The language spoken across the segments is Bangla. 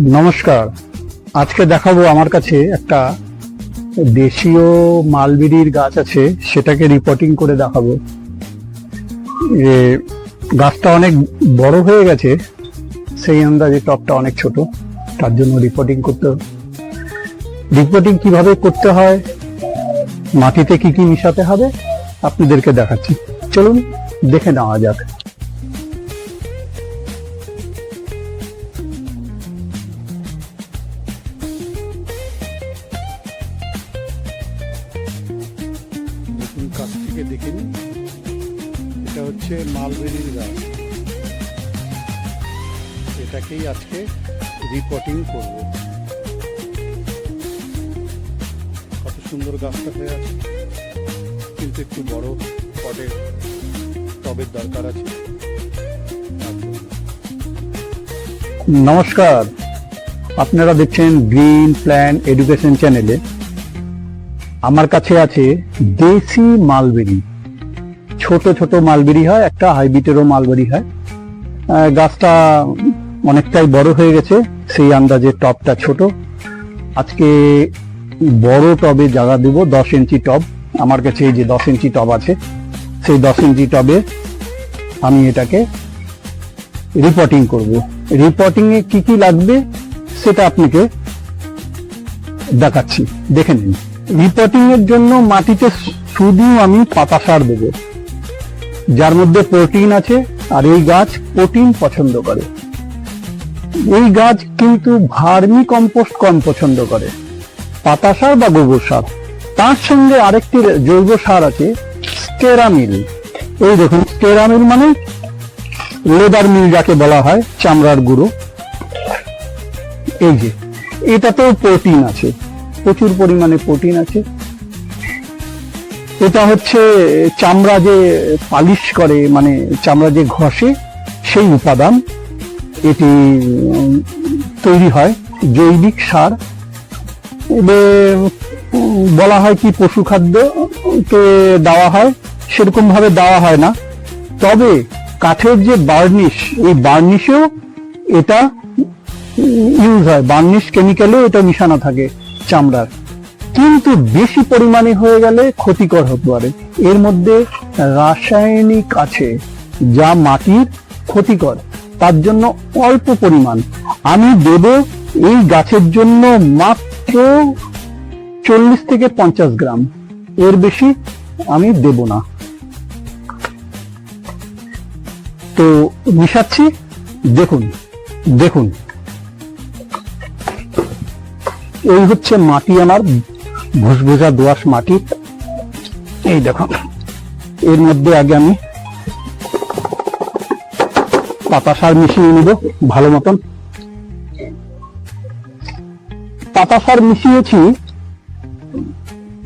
নমস্কার। আজকে দেখাবো আমার কাছে একটা দেশীয় মালবিড়ির গাছ আছে সেটাকে রিপোর্টিং করে দেখাবো। এ, গাছটা অনেক বড় হয়ে গেছে সেই আন্দাজে টপটা অনেক ছোট তার জন্য রিপোর্টিং করতে রিপোর্টিং কীভাবে করতে হয় মাটিতে কি কি মিশাতে হবে আপনাদেরকে দেখাচ্ছি। চলুন দেখে নেওয়া যাক। থেকে দেখে এটা হচ্ছে মালবেরির গাছ। এটাকেই আজকে রিপোর্টিং করব। কত সুন্দর গাছটা হয়ে আছে। কিন্তু একটু বড় পটের টবের দরকার আছে। নমস্কার। আপনারা দেখছেন গ্রিন প্ল্যান এডুকেশন চ্যানেলে আমার কাছে আছে দেশি মালবেরি। ছোট ছোট মালবেরি হয়, একটা হাইব্রিডেরও মালবেরি হয়। গাছটা অনেকটাই বড় হয়ে গেছে, সেই আন্দাজে টবটা ছোট। আজকে বড় টবে জায়গা দেব, দশ ইঞ্চি টব। আমার কাছে এই যে দশ ইঞ্চি টব আছে, সেই দশ ইঞ্চি টবে আমি এটাকে রিপোর্টিং করব। রিপোর্টিং এ কি কি লাগবে, সেটা আপনাকে দেখাচ্ছি। দেখে নিন। রিপোর্টিং এর জন্য মাটিতে শুধু আমি পাতা সার দেবো। যার মধ্যে প্রোটিন আছে, আর এই গাছ প্রোটিন পছন্দ করে। এই গাছ কিন্তু ভার্মি কম্পোস্ট কম পছন্দ করে। পাতা সার বা গোবর সার। তার সঙ্গে আরেকটি জৈব সার আছে স্টেরামিল এই দেখুন স্টেরামিল মানে লেদার মিল যাকে বলা হয়, চামড়ার গুঁড়ো। এই যে, এটাতেও প্রোটিন আছে। প্রচুর পরিমাণে প্রোটিন আছে। এটা হচ্ছে চামড়া যে পালিশ করে মানে চামড়া যে ঘষে, সেই উপাদান এটি তৈরি হয়, জৈবিক সার। বলা হয় কি পশু খাদ্য কে দেওয়া হয়? সেরকম ভাবে দেওয়া হয় না। তবে কাঠের যে বার্নিশ, এই বার্নিশেও এটা ইউজ হয়। বার্নিশ কেমিক্যালেও এটা মিশানো থাকে। চামড়ার। কিন্তু বেশি পরিমাণে হয়ে গেলে ক্ষতিকর হতে পারে। এর মধ্যে রাসায়নিক আছে, যা মাটির ক্ষতিকর। তার জন্য অল্প পরিমাণ। আমি দেব এই গাছের জন্য মাত্র চল্লিশ থেকে পঞ্চাশ গ্রাম। এর বেশি আমি দেব না। তো মিশাচ্ছি। দেখুন দেখুন। এই হচ্ছে মাটি আমার, ভুসভুসা দোয়াশ মাটি। এই দেখুন, এর মধ্যে আগে আমি পাতা সার মিশিয়ে নিব, ভালো মতন। পাতা সার মিশিয়েছি,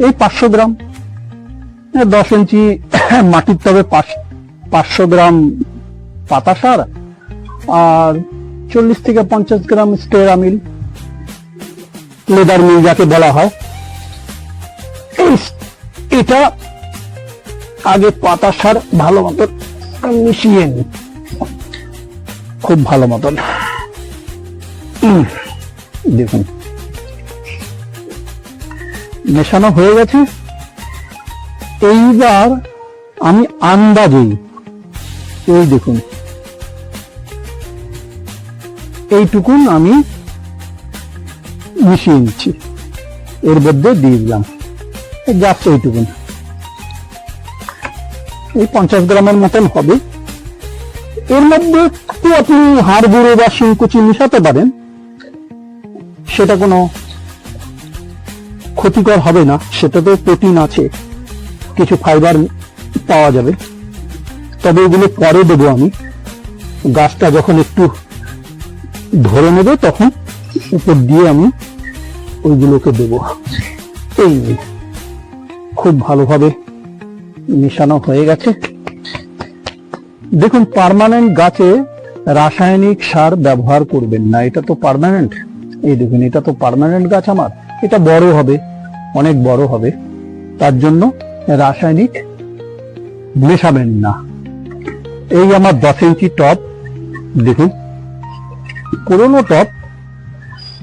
এই পাঁচশো গ্রাম দশ ইঞ্চি মাটির তবে পাঁচ- পাঁচশো গ্রাম পাতা সার, আর চল্লিশ থেকে পঞ্চাশ গ্রাম স্টেরামিল লেদার মিল যাকে বলা হয়। এটা আগে পাতা সার ভালো মতন মিশিয়ে নি। খুব ভালো মতন। দেখুন। মেশানো হয়ে গেছে। এইবার আমি আন্দাজেই এই দেখুন। এইটুকুন আমি মিশিয়ে নিচ্ছি। এর মধ্যে দিয়ে দিলাম। জাস্ট এইটুকুন। এই পঞ্চাশ গ্রামের মতন হবে। এর মধ্যে একটু আপনি হাড় গুঁড়ো বা শিংকুচি মিশাতে পারেন। সেটা কোনো ক্ষতিকর হবে না। সেটাতে প্রোটিন আছে। কিছু ফাইবার পাওয়া যাবে। তবে এগুলো পরে দেবো আমি। গাছটা যখন একটু ধরে নেবে তখন উপর দিয়ে আমি ওইগুলোকে দেব। এই খুব ভালোভাবে মিশানো হয়ে গেছে। দেখুন, পার্মানেন্ট গাছে রাসায়নিক সার ব্যবহার করবেন না, এটা তো পার্মানেন্ট। এই দেখুন, এটা তো পার্মানেন্ট গাছ আমার। এটা বড় হবে, অনেক বড় হবে। তার জন্য রাসায়নিক মেশাবেন না। এই আমার দশ ইঞ্চি টপ, দেখুন। পুরোনো টপ,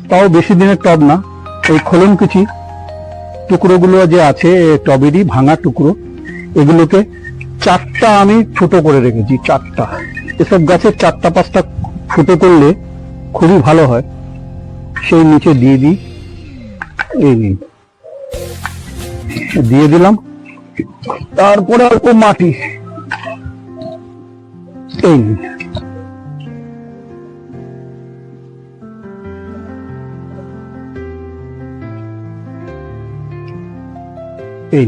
তাও বেশি দিনের টব না। এই খোলন কুচি টুকরোগুলো যে আছে, এ টবেরই ভাঙা টুকরো, এগুলোকে চারটা আমি ছোট করে রেখেছি, চারটা। এসব গাছের চারটা পাঁচটা ফুটো করলে খুবই ভালো হয়। সেই নিচে দিয়ে দিই। এই নিন। দিয়ে দিলাম। তারপরে অল্প মাটি। এই নিন। এই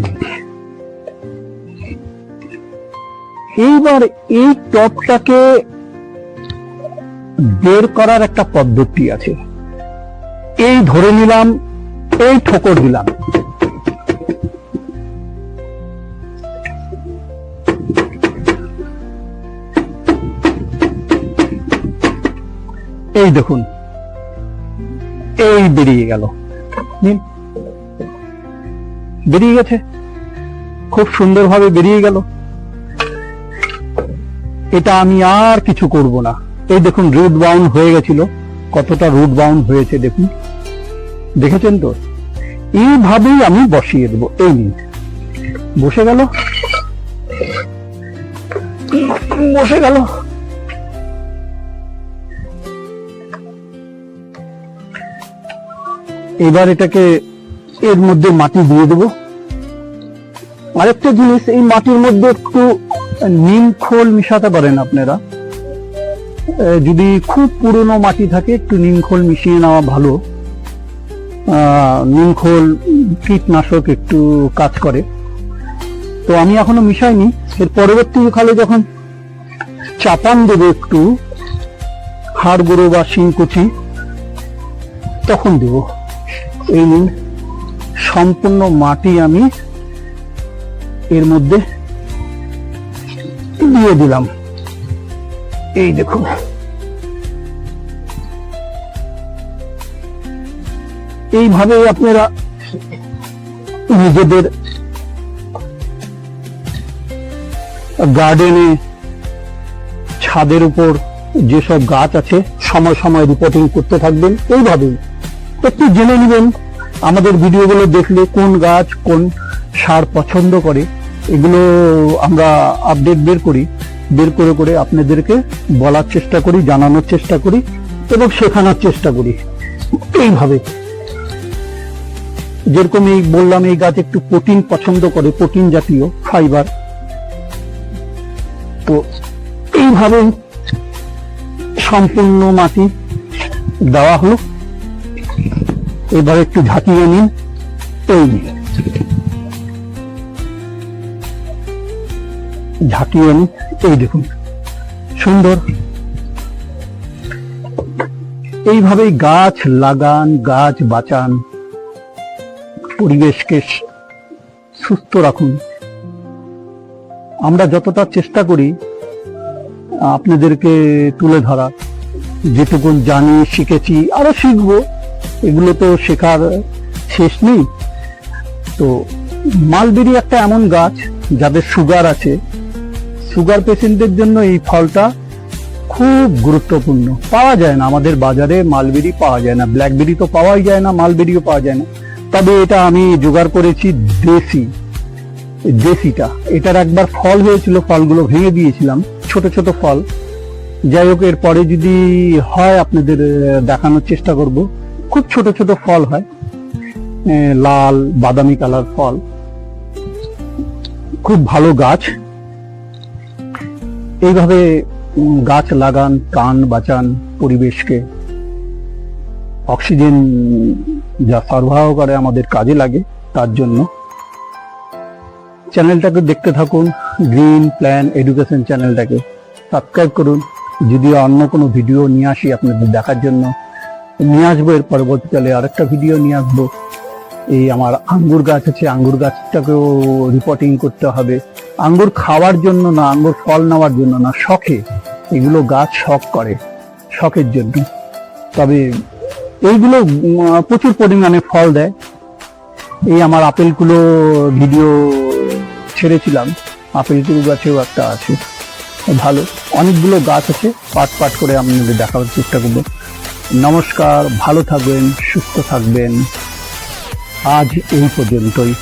এইবার এই টপটাকে বের করার একটা পদ্ধতি আছে। এই ধরে নিলাম, এই ঠোকর দিলাম। এই দেখুন, এই বেরিয়ে গেল। নিন। বেরিয়ে গেছে। খুব সুন্দরভাবে বেরিয়ে গেল। এটা আমি আর কিছু করব না। এই দেখুন রুট বাউন্ড হয়ে গেছিল। কতটা রুট বাউন্ড হয়েছে দেখুন। দেখেছেন তো? এইভাবেই আমি বসিয়ে দেবো। এই নিন বসে গেল। বসে গেল। এবার এটাকে এর মধ্যে মাটি দিয়ে দেব। আরেকটা জিনিস, এই মাটির মধ্যে একটু নিম খোল মিশাতে পারেন আপনারা। যদি খুব পুরনো মাটি থাকে, একটু নিম খোল মিশিয়ে নেওয়া ভালো। নিম খোল কীটনাশক একটু কাজ করে। তো আমি এখনও মিশাইনি। এর পরবর্তী পরবর্তীকালে যখন চাপান দেবো একটু, হাড় গুঁড়ো বা শিংকুচি, তখন দেব। এই নিন। সম্পূর্ণ মাটি আমি এর মধ্যে দিয়ে দিলাম। এই দেখুন এইভাবে আপনারা নিজেদের গার্ডেনে ছাদের উপর যেসব গাছ আছে, সময় সময় রিপোর্টিং করতে থাকবেন। এইভাবেই। একটু জেনে নেবেন আমাদের ভিডিওগুলো দেখলে কোন গাছ কোন সার পছন্দ করে, এগুলো আমরা আপডেট বের করি, বের করে করে আপনাদেরকে বলার চেষ্টা করি, জানানোর চেষ্টা করি এবং শেখানোর চেষ্টা করি। এইভাবে। যেরকম এই বললাম, এই গাছ একটু প্রোটিন পছন্দ করে, প্রোটিন জাতীয় ফাইবার। তো এইভাবে সম্পূর্ণ মাটি দেওয়া হলো। এবার একটু ঝাঁকিয়ে নিন। নিন। ঝাঁকিয়ে নিন। এই দেখুন। সুন্দর। এইভাবেই গাছ লাগান, গাছ বাঁচান। পরিবেশকে সুস্থ রাখুন। আমরা যতটা চেষ্টা করি, আপনাদেরকে তুলে ধরা। যেটুকুন জানি, শিখেছি, আরও শিখব। এগুলো তো শেখার শেষ নেই। তো মালবেরি একটা এমন গাছ যাদের সুগার আছে। সুগার পেশেন্টদের জন্য এই ফলটা খুব গুরুত্বপূর্ণ। পাওয়া যায় না, আমাদের বাজারে মালবেরি পাওয়া যায় না। ব্ল্যাকবেরি তো পাওয়াই যায় না, মালবেরিও পাওয়া যায় না। তবে এটা আমি জোগাড় করেছি দেশি, দেশিটা। এটার একবার ফল হয়েছিল, ফলগুলো ভেঙে দিয়েছিলাম, ছোট ছোট ফল। যাই হোক, এরপরে যদি হয় আপনাদের দেখানোর চেষ্টা করব। খুব ছোট ছোট ফল হয়। লাল, বাদামি কালার ফল। খুব ভালো গাছ। এইভাবে গাছ লাগান, প্রাণ বাঁচান পরিবেশকে। অক্সিজেন যা সরবরাহ করে আমাদের কাজে লাগে, তার জন্য। চ্যানেলটাকে দেখতে থাকুন, গ্রিন প্ল্যান এডুকেশন চ্যানেলটাকে সাবস্ক্রাইব করুন। যদি অন্য কোনো ভিডিও নিয়ে আসি আপনাদের দেখার জন্য। নিয়ে আসব, এর পরবর্তীকালে আরেকটা ভিডিও নিয়ে আসব। এই আমার আঙ্গুর গাছ আছে, আঙ্গুর গাছটাকেও রিপোর্টিং করতে হবে। আঙ্গুর খাওয়ার জন্য না, আঙ্গুর ফল নেওয়ার জন্য না, শখে। এগুলো গাছ শখ করে, শখের জন্য। তবে এইগুলো প্রচুর পরিমাণে ফল দেয়। এই আমার আপেলগুলো ভিডিও ছেড়েছিলাম। আপেল টুকু গাছেও একটা আছে। ভালো। অনেকগুলো গাছ আছে, পাট পাট করে আপনাদের দেখাবার চেষ্টা করব। নমস্কার ভালো থাকবেন সুস্থ থাকবেন। আজ এই পর্যন্তই।